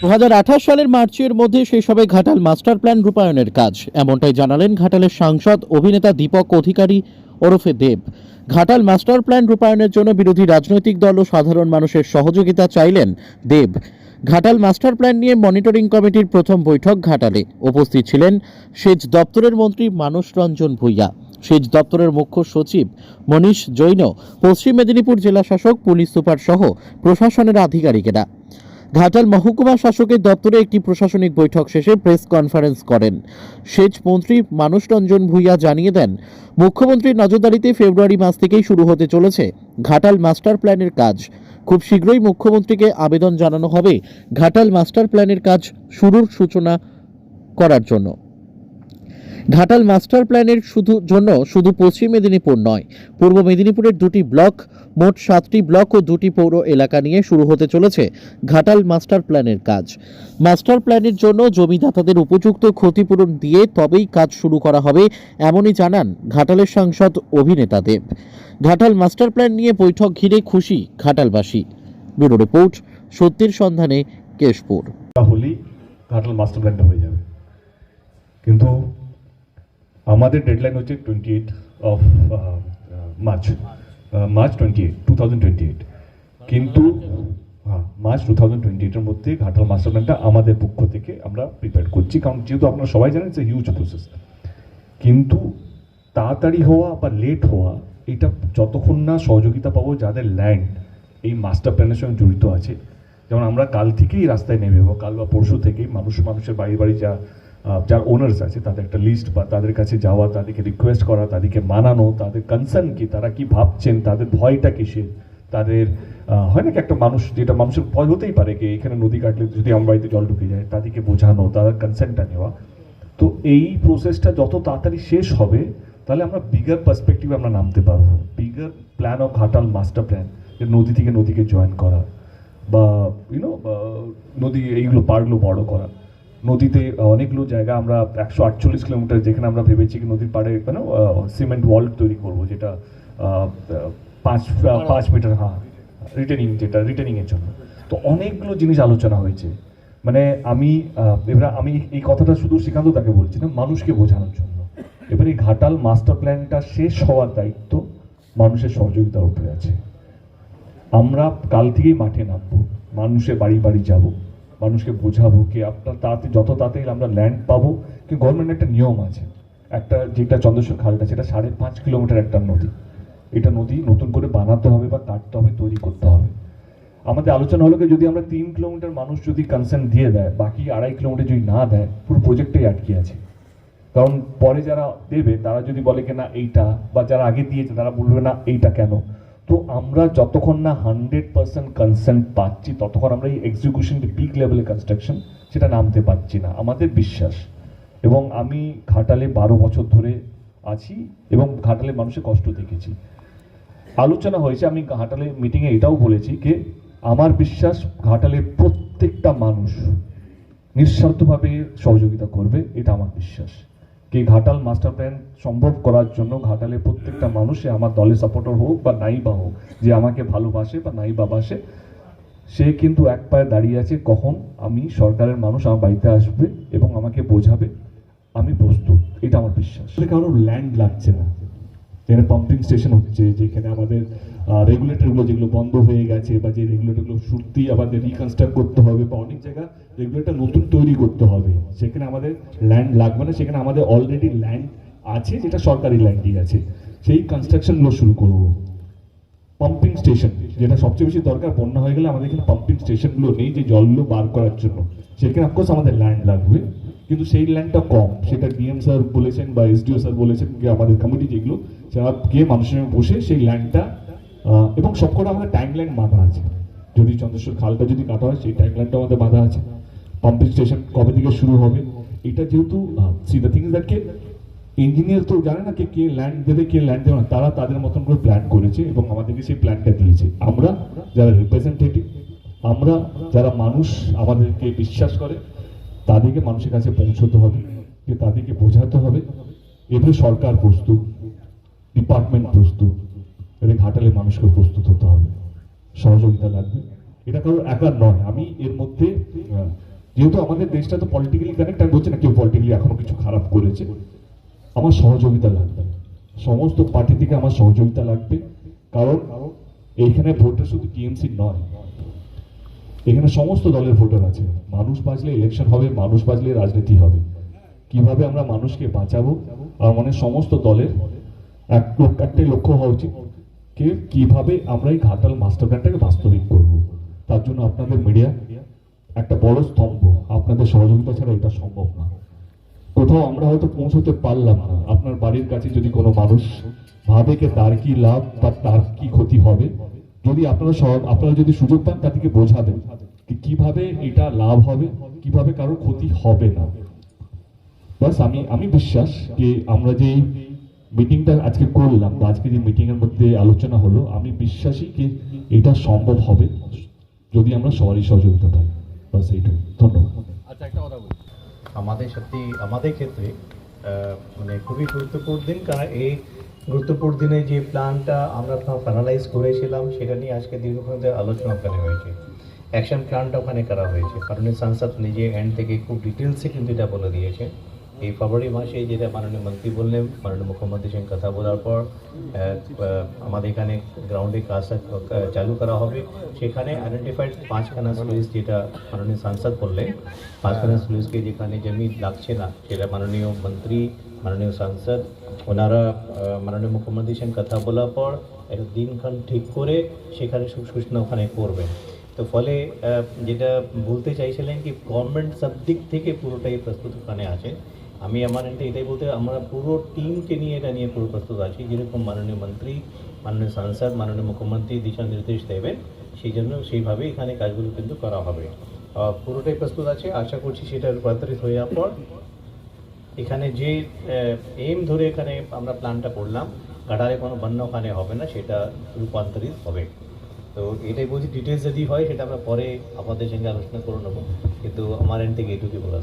দু সালের মার্চের মধ্যে শেষ হবে ঘাটাল মাস্টার প্ল্যান রূপায়ণের কাজ। এমনটাই জানালেন ঘাটালের সাংসদ, অভিনেতা দীপক অধিকারী ওরফে দেব। ঘাটাল মাস্টার প্ল্যান রূপায়ণের জন্য বিরোধী রাজনৈতিক দল ও সাধারণ মানুষের সহযোগিতা চাইলেন দেব। ঘাটাল মাস্টার প্ল্যান নিয়ে মনিটরিং কমিটির প্রথম বৈঠক ঘাটালে। উপস্থিত ছিলেন সেচ দপ্তরের মন্ত্রী মানস রঞ্জন ভূঁইয়া। সেচ দপ্তরের মুখ্য সচিব মনীষ জৈন, পশ্চিম মেদিনীপুর জেলা শাসক পুলিশ সুপার সহ প্রশাসনের আধিকারিকেরা। ঘাটাল মহকুমা শাসকের দপ্তরে একটি প্রশাসনিক বৈঠক শেষে প্রেস কনফারেন্স করেন। সেচ মন্ত্রী মানুষ রঞ্জন ভূঁইয়া জানিয়ে দেন, মুখ্যমন্ত্রীর নজরদারিতে ফেব্রুয়ারি মাস থেকেই শুরু হতে চলেছে ঘাটাল মাস্টার প্ল্যানের কাজ। খুব শীঘ্রই মুখ্যমন্ত্রীকে আবেদন জানানো হবে ঘাটাল মাস্টার প্ল্যানের কাজ শুরুর সূচনা করার জন্য। ঘাটাল মাস্টার প্ল্যানের শুধু জন্য শুধু পশ্চিম মেদিনীপুর নয়, পূর্ব মেদিনীপুরের দুটি ব্লক, মোট সাতটি ব্লক ও দুটি পৌর এলাকা নিয়ে শুরু হতে চলেছে ঘাটাল মাস্টার প্ল্যানের কাজ। মাস্টার প্ল্যানের জন্য জমিদাতাদের উপযুক্ত ক্ষতিপূরণ দিয়ে তবেই কাজ শুরু করা হবে, এমনই জানান ঘাটালের সাংসদ অভিনেতা দেব। ঘাটাল মাস্টার প্ল্যান নিয়ে বৈঠক ঘিরে খুশি ঘাটালবাসী। ব্যুরো রিপোর্ট, সত্যের সন্ধানে কেশপুর। হলেই ঘাটাল মাস্টার প্ল্যানটা হয়ে যাবে। কিন্তু আমাদের ডেডলাইন হচ্ছে twenty eight of March March twenty eight two thousand twenty eight কিন্তু হ্যাঁ মার্চ টু থাউজেন্ড টোয়েন্টি এইটের মধ্যে ঘাটাল মাস্টার প্ল্যানটা আমাদের পক্ষ থেকে আমরা প্রিপেয়ার করছি। কারণ যেহেতু আপনারা সবাই জানেন যে হিউজ প্রসেস কিন্তু তাড়াতাড়ি হওয়া বা লেট হওয়া, এটা যতক্ষণ না সহযোগিতা পাবো যাদের ল্যান্ড এই মাস্টার প্ল্যানের সঙ্গে জড়িত আছে। যেমন আমরা কাল থেকেই রাস্তায় নেমে যাব। কাল বা পরশু থেকেই মানুষ মানুষের বাড়ি বাড়ি যা যার ওনার্স আছে, তাদের একটা লিস্ট বা তাদের কাছে যাওয়া, তাদেরকে রিকোয়েস্ট করা, তাদেরকে মানানো, তাদের কনসার্ন কি, তারা কি ভাবছেন, তাদের ভয়টা কিসের? তাদের হয় না কি একটা মানুষ যেটা মানুষের ভয় হতেই পারে কি এখানে নদী কাটলে যদি আমার বাড়িতে জল ঢুকে যায়, তাদেরকে বোঝানো, তাদের কনসেন্টটা নেওয়া। তো এই প্রসেসটা যত তাড়াতাড়ি শেষ হবে, তাহলে আমরা বিগার পার্সপেক্টিভে আমরা নামতে পারব। Bigger plan of Ghatal master plan যে নদী থেকে নদীকে জয়েন করা বা ইউনো নদী এইগুলো পাড়গুলো বড় করা। নদীতে অনেকগুলো জায়গা আমরা একশো আটচল্লিশ কিলোমিটার যেখানে আমরা ভেবেছি কি নদীর পাড়ে মানে সিমেন্ট ওয়াল তৈরি করব যেটা পাঁচ পাঁচ মিটার হ্যাঁ রিটেনিং যেটা রিটেনিংয়ের জন্য। তো অনেকগুলো জিনিস আলোচনা হয়েছে। মানে আমি আহ, এবার আমি এই কথাটা শুধু শ্রীকান্ত তাকে বলছি না মানুষকে বোঝানোর জন্য। এবার এই ঘাটাল মাস্টার প্ল্যানটা শেষ হওয়ার দায়িত্ব মানুষের সহযোগিতার উপরে আছে। আমরা কাল থেকেই মাঠে নামবো মানুষের বাড়ি বাড়ি যাব। মানুষকে বোঝাবো কি আপনার তাড়াতাড়ি যত তাড়াতাড়ি আমরা ল্যান্ড পাবো কি গভর্নমেন্ট একটা নিয়ম আছে। একটা যেটা চন্দ্রেশ্বর খালটা সেটা সাড়ে পাঁচ কিলোমিটার একটা নদী। এটা নদী নতুন করে বানাতে হবে বা কাটতে হবে, তৈরি করতে হবে। আমাদের আলোচনা হলো যদি আমরা তিন কিলোমিটার মানুষ যদি কনসেন্ট দিয়ে দেয়, বাকি আড়াই কিলোমিটার যদি না দেয়, পুরো প্রজেক্টটাই আটকে আছে। কারণ পরে যারা দেবে, তারা যদি বলে কি না এইটা, বা যারা আগে দিয়েছে, তারা বলবে না এইটা কেন? তো আমরা যতক্ষণ না হান্ড্রেড পার্সেন্ট কনসেন্ট পাচ্ছি, ততক্ষণ আমরা এই এক্সিকিউশন যে পিক লেভেলের কনস্ট্রাকশন সেটা নামতে পারছি না। আমাদের বিশ্বাস। এবং আমি ঘাটালে বারো বছর ধরে আছি এবং ঘাটালে মানুষের কষ্ট দেখেছি। আলোচনা হয়েছে, আমি ঘাটালে মিটিংয়ে এটাও বলেছি যে আমার বিশ্বাস ঘাটালের প্রত্যেকটা মানুষ নিঃস্বার্থভাবে সহযোগিতা করবে, এটা আমার বিশ্বাস। কি ঘাটাল মাস্টার প্ল্যান সম্ভব করার জন্য ঘাটালে প্রত্যেকটা মানুষে আমার দলে সাপোর্টার হোক বা নাই বা হোক, যে আমাকে ভালোবাসে বা নাই বা বাসে, সে কিন্তু এক পায়ে দাঁড়িয়ে আছে কখন আমি সরকারের মানুষ আমার বাড়িতে আসবে এবং আমাকে বোঝাবে, আমি প্রস্তুত। এটা আমার বিশ্বাস। কারোর ল্যান্ড লাগছে না। যেখানে পাম্পিং স্টেশন হচ্ছে, যেখানে আমাদের রেগুলেটরগুলো যেগুলো বন্ধ হয়ে গেছে বা যে রেগুলেটরগুলো সত্যি আমাদের রিকনস্ট্রাক্ট করতে হবে বা অনেক জায়গা রেগুলেটর নতুন তৈরি করতে হবে। সেখানে আমাদের ল্যান্ড লাগবে না, সেখানে আমাদের অলরেডি ল্যান্ড আছে, যেটা সরকারি ল্যান্ডই আছে। সেই কনস্ট্রাকশনগুলো শুরু করব। পাম্পিং স্টেশন যেটা সবচেয়ে বেশি দরকার, বন্যা হয়ে গেলে আমাদের এখানে পাম্পিং স্টেশনগুলো নেই, যে জলগুলো বার করার জন্য। সেখানে অফকোর্স আমাদের ল্যান্ড লাগবে। কিন্তু সেই ল্যান্ডটা কম। সেটা ডিএম স্যার বলেছেন বা এসডিও স্যার বলেছেন আমাদের কমিটি যেগুলো সেটা গিয়ে মানুষের বসে সেই ল্যান্ডটা এবং সবকটা আমাদের টাইম লাইন বাঁধা আছে। যদি চন্দ্রেশ্বর খালটা যদি কাটা হয়, সেই টাইম লাইনটা আমাদের বাঁধা আছে। পাম্পিং স্টেশন কবে থেকে শুরু হবে? এটা যেহেতু সি দ্য থিং দ্যাট কে ইঞ্জিনিয়ার তো জানে না কে ল্যান্ড দেবে, কে ল্যান্ড দেবে না, তারা তাদের মতন করে প্ল্যান করেছে এবং আমাদেরকে সেই প্ল্যানটা দিয়েছে। আমরা যারা রিপ্রেজেন্টেটিভ আমরা যারা মানুষ, আমাদেরকে বিশ্বাস করে তাদেরকে মানুষের কাছে পৌঁছতে হবে, যে তাদেরকে বোঝাতে হবে। এতে সরকার প্রস্তুত ডিপার্টমেন্ট প্রস্তুত এটা ঘাটালে মানুষকে প্রস্তুত হতে হবে। সহযোগিতা লাগবে। এটা কারোর একার নয়। আমি এর মধ্যে যেহেতু আমাদের দেশটা তো পলিটিক্যালি কানেক্ট আমি বলছি না কেউ পলিটিক্যালি এখনও কিছু খারাপ করেছে। আমার সহযোগিতা লাগবে। সমস্ত পার্টি থেকে আমার সহযোগিতা লাগবে। কারণ এইখানে ভোটটা শুধু টিএমসি নয়। এখানে সমস্ত দলের ভোটার আছে। মানুষ বাঁচলে ইলেকশন হবে, মানুষ বাঁচলে রাজনীতি হবে। কীভাবে আমরা মানুষকে বাঁচাবো? আর মানে সমস্ত দলের এক একটাই লক্ষ্য হওয়া উচিত কে, কীভাবে আমরা এই ঘাটাল মাস্টার প্ল্যানটাকে বাস্তবিক করব। তার জন্য আপনাদের মিডিয়া একটা বড় স্তম্ভ। আপনাদের সহযোগিতা ছাড়া এটা সম্ভব না। কোথাও আমরা হয়তো পৌঁছতে পারলাম না। আপনার বাড়ির কাছে যদি কোনো মানুষ ভাবে কে তার কি লাভ বা তার কি ক্ষতি হবে যদি আপনারা সব আপনারা যদি সুযোগ পান তাদেরকে বোঝাবেন কীভাবে এটা লাভ হবে কীভাবে কারও ক্ষতি হবে না। বাস আমি আমি বিশ্বাস যে আমরা যে মিটিংটা আজকে করলাম বা আজকে যে মিটিং এর মধ্যে আলোচনা হলো আমি বিশ্বাসী যে এটা সম্ভব হবে যদি আমরা সবারই সহযোগিতা পাই। বাস এইটুকু। ধন্যবাদ। আচ্ছা একটা কথা বলি। আমাদের সত্যি আমাদের ক্ষেত্রে আহ, মানে খুবই গুরুত্বপূর্ণ দিন কারণ এই গুরুত্বপূর্ণ দিনে যে প্ল্যানটা আমরা ফাইনালাইজ করেছিলাম, সেটা নিয়ে আজকে দীর্ঘক্ষণ আলোচনা ওখানে হয়েছে। অ্যাকশন প্ল্যানটা ওখানে করা হয়েছে। কারণ সাংসদ নিজে এন্ড থেকে খুব ডিটেলসে কিন্তু এটা বলে দিয়েছে। এই ফেব্রুয়ারি মাসে যেটা মাননীয় মন্ত্রী বললেন, মাননীয় মুখ্যমন্ত্রীর সঙ্গে কথা বলার পর আমাদের এখানে গ্রাউন্ডে কাজটা চালু করা হবে। সেখানে আইডেন্টিফাইড পাঁচখানা স্লুইস যেটা মাননীয় সাংসদ বললেন। পাঁচখানা স্লুইসকে যেখানে জমি লাগছে না, সেটা মাননীয় মন্ত্রী মাননীয় সাংসদ ওনারা মাননীয় মুখ্যমন্ত্রীর সঙ্গে কথা বলার পর একটা দিনক্ষণ ঠিক করে সেখানে সু- সূচনা ওখানে করবেন তো ফলে যেটা বলতে চাইছিলেন কি গভর্নমেন্ট সব দিক থেকে পুরোটাই প্রস্তুত ওখানে আছে আমি আমার এন্ডে এটাই বলতে আমরা পুরো টিমকে নিয়ে এটা নিয়ে পুরো প্রস্তুত আছি যেরকম মাননীয় মন্ত্রী মাননীয় সাংসদ মাননীয় মুখ্যমন্ত্রী দিশা নির্দেশ দেবেন সেই জন্য সেইভাবে এখানে কাজগুলো কিন্তু করা হবে। পুরোটাই প্রস্তুত আছে। আশা করছি সেটা রূপান্তরিত হয়ে যাওয়ার পর এখানে যে এম ধরে এখানে আমরা প্ল্যানটা করলাম গাডারে কোনো বন্য ওখানে হবে না, সেটা রূপান্তরিত হবে। তো এটাই বলছি ডিটেলস যদি হয়, সেটা আমরা পরে আপনাদের সঙ্গে আলোচনা করে নেব। কিন্তু আমার এন্ড থেকে এটুকুই বলা